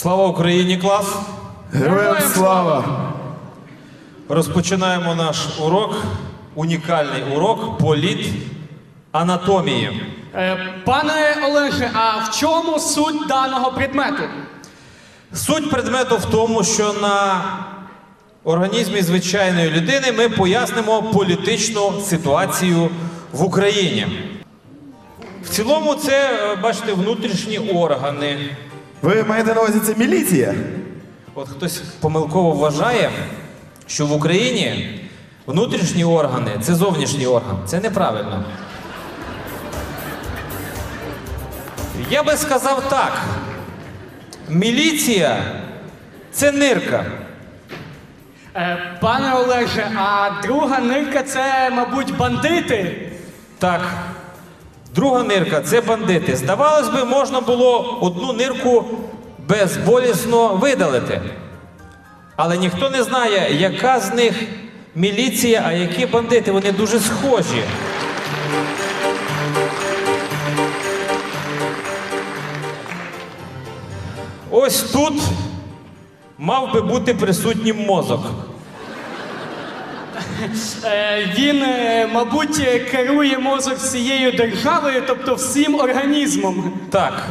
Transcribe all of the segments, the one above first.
Слава Україні, клас! Героям слава! Розпочинаємо наш урок, унікальний урок політ анатомії. Е, Пане Олеже, а в чому суть даного предмету? Суть предмету в тому, що на організмі звичайної людини ми пояснимо політичну ситуацію в Україні. В цілому, це, е, бачите, внутрішні органи. Ви маєте на увазі це міліція? От хтось помилково вважає, що в Україні внутрішні органи це зовнішній орган. Це неправильно. Я би сказав так. Міліція це нирка. Е, Пане Олеже, а друга нирка це, мабуть, бандити. Так. Друга нирка це бандити. Здавалось би, можна було одну нирку безболісно видалити. Але ніхто не знає, яка з них міліція, а які бандити. Вони дуже схожі. Ось тут мав би бути присутнім мозок. Е, Він, е, мабуть, керує мозок всією державою, тобто всім організмом. Так,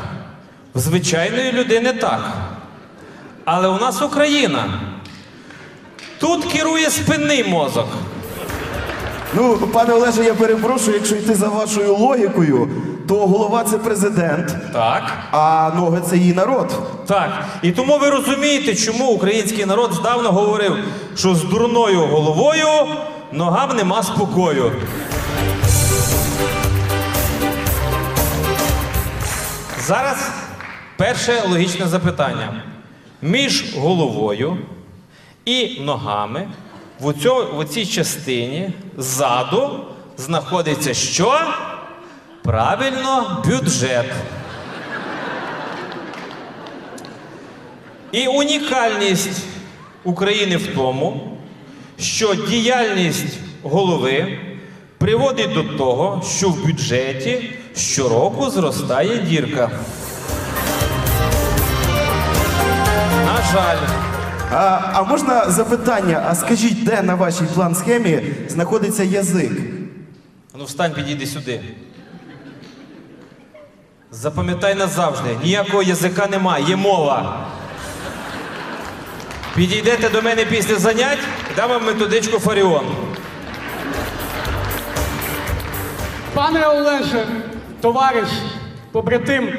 в звичайної людини так. Але у нас Україна. Тут керує спинний мозок. Ну, пане Олеже, я перепрошую, якщо йти за вашою логікою, то голова це президент, Так. а ноги це її народ. Так. І тому ви розумієте, чому український народ здавна говорив, що з дурною головою ногам нема спокою. Зараз перше логічне запитання. Між головою і ногами в, оцьо, в оцій частині ззаду знаходиться що? Правильно, бюджет. І унікальність України в тому, що діяльність голови приводить до того, що в бюджеті щороку зростає дірка. На жаль, А, а можна запитання? А скажіть, де на вашій план схемі знаходиться язик? ну встань, підійди сюди. Запам'ятай назавжди, ніякого язика немає, є мова. Підійдете до мене після занять, дам вам методичку Фаріон. Пане Олеже, товариш, побратим,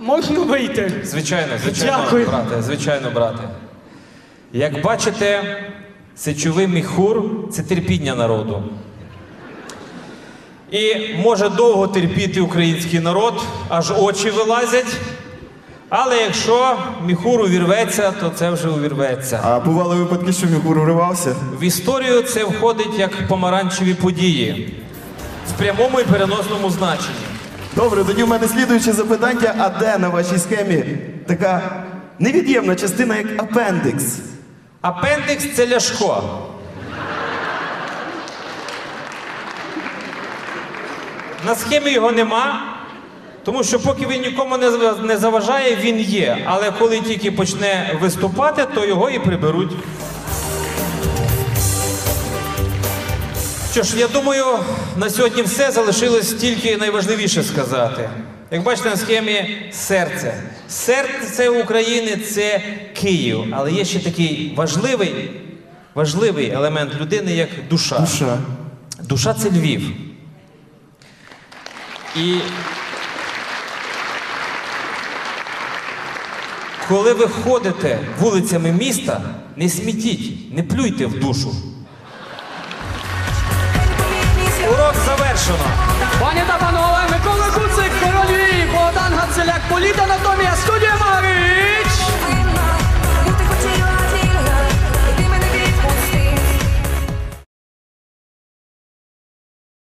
можна вийти? Звичайно, звичайно, Дякую. брате, звичайно, брате. Як бачите, сечовий міхур це терпіння народу. І може довго терпіти український народ, аж очі вилазять. Але якщо міхур увірветься, то це вже увірветься. А бували випадки, що міхур уривався? В історію це входить як помаранчеві події в прямому і переносному значенні. Добре, тоді в мене слідуюче запитання: а де на вашій схемі така невід'ємна частина, як апендикс? Апендикс це ляшко. На схемі його нема, тому що поки він нікому не заважає, він є. Але коли тільки почне виступати, то його і приберуть. Що ж, я думаю, на сьогодні все залишилось тільки найважливіше сказати. Як бачите на схемі серце. Серце України це Київ, але є ще такий важливий, важливий елемент людини, як душа. Душа. Душа це Львів. І коли ви ходите вулицями міста, не смітіть, не плюйте в душу. Урок завершено. Пані та панове, Микола Куцик, король Львів, Богдан Гацеляк, політ анатомія.